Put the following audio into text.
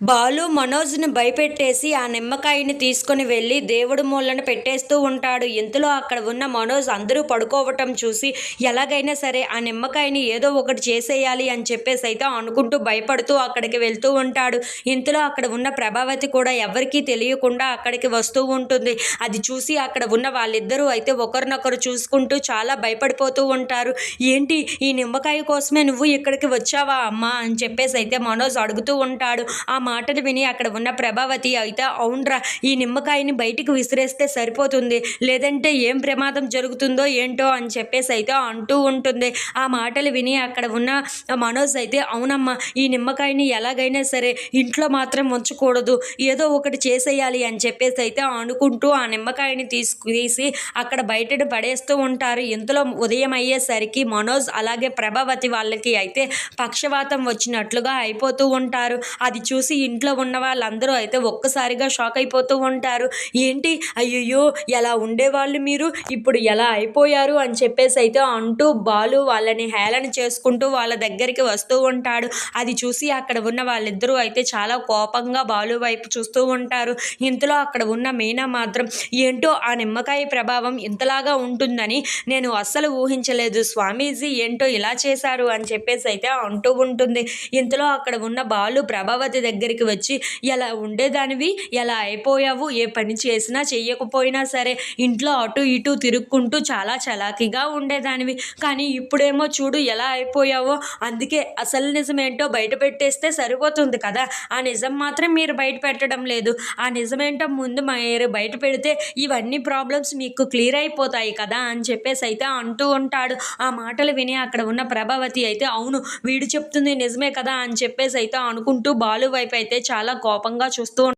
బాలు మనోజ్ని భయపెట్టేసి ఆ నిమ్మకాయని తీసుకుని వెళ్ళి దేవుడు మూలను పెట్టేస్తూ ఉంటాడు. ఇంతలో అక్కడ ఉన్న మనోజ్ అందరూ పడుకోవటం చూసి ఎలాగైనా సరే ఆ నిమ్మకాయని ఏదో ఒకటి చేసేయాలి అని చెప్పేసి అయితే అనుకుంటూ భయపడుతూ అక్కడికి వెళ్తూ ఉంటాడు. ఇంతలో అక్కడ ఉన్న ప్రభావతి కూడా ఎవరికీ తెలియకుండా అక్కడికి వస్తూ ఉంటుంది. అది చూసి అక్కడ ఉన్న వాళ్ళిద్దరూ అయితే ఒకరినొకరు చూసుకుంటూ చాలా భయపడిపోతూ ఉంటారు. ఏంటి ఈ నిమ్మకాయ కోసమే నువ్వు ఇక్కడికి వచ్చావా అమ్మా? అని చెప్పేసి అయితే మనోజ్ అడుగుతూ ఉంటాడు. ఆ మాటలు విని అక్కడ ఉన్న ప్రభావతి అయితే అవునరా ఈ నిమ్మకాయని బయటికి విసిరేస్తే సరిపోతుంది. లేదంటే ఏం ప్రమాదం జరుగుతుందో ఏంటో అని చెప్పేసి అయితే అంటూ ఉంటుంది. ఆ మాటలు విని అక్కడ ఉన్న మనోజ్ అయితే అవునమ్మా ఈ నిమ్మకాయని ఎలాగైనా సరే ఇంట్లో మాత్రం ఉంచకూడదు. ఏదో ఒకటి చేసేయాలి అని చెప్పేసి అయితే అనుకుంటూ ఆ నిమ్మకాయని తీసుకు తీసి అక్కడ బయట పడేస్తూ ఉంటారు. ఇంతలో ఉదయం అయ్యేసరికి మనోజ్ అలాగే ప్రభావతి వాళ్ళకి అయితే పక్షవాతం వచ్చినట్లుగా అయిపోతూ ఉంటారు. అది చూసి ఇంట్లో ఉన్న వాళ్ళందరూ అయితే ఒక్కసారిగా షాక్ అయిపోతూ ఉంటారు. ఏంటి? అయ్యయ్యో ఎలా ఉండేవాళ్ళు మీరు? ఇప్పుడు ఎలా అయిపోయారు? అని చెప్పేసి అయితే అంటూ బాలు వాళ్ళని హేళన చేసుకుంటూ వాళ్ళ దగ్గరికి వస్తూ ఉంటాడు. అది చూసి అక్కడ ఉన్న వాళ్ళిద్దరూ అయితే చాలా కోపంగా బాలు వైపు చూస్తూ ఉంటారు. ఇంతలో అక్కడ ఉన్న మీనా మాత్రం ఏంటో ఆ నిమ్మకాయ ప్రభావం ఇంతలాగా ఉంటుందని నేను అస్సలు ఊహించలేదు. స్వామీజీ ఏంటో ఇలా చేశారు? అని చెప్పేసి అయితే అంటూ ఉంటుంది. ఇంతలో అక్కడ ఉన్న బాలు ప్రభావతి దగ్గర దగ్గరికి వచ్చి ఎలా ఉండేదానివి? ఎలా అయిపోయావు? ఏ పని చేసినా చేయకపోయినా సరే ఇంట్లో అటు ఇటు తిరుక్కుంటూ చాలా చలాకీగా ఉండేదానివి. కానీ ఇప్పుడేమో చూడు ఎలా అయిపోయావో. అందుకే అసలు నిజమేంటో బయట పెట్టేస్తే సరిపోతుంది కదా. ఆ నిజం మాత్రం మీరు బయట పెట్టడం లేదు. ఆ నిజమేంటో ముందు మీరు బయట పెడితే ఇవన్నీ ప్రాబ్లమ్స్ మీకు క్లియర్ అయిపోతాయి కదా అని చెప్పేసి అయితే అంటూ ఉంటాడు. ఆ మాటలు విని అక్కడ ఉన్న ప్రభావతి అయితే అవును వీడు చెప్తుంది నిజమే కదా అని చెప్పేసి అయితే అనుకుంటూ బాలు వైపు అయితే చాలా కోపంగా చూస్తూ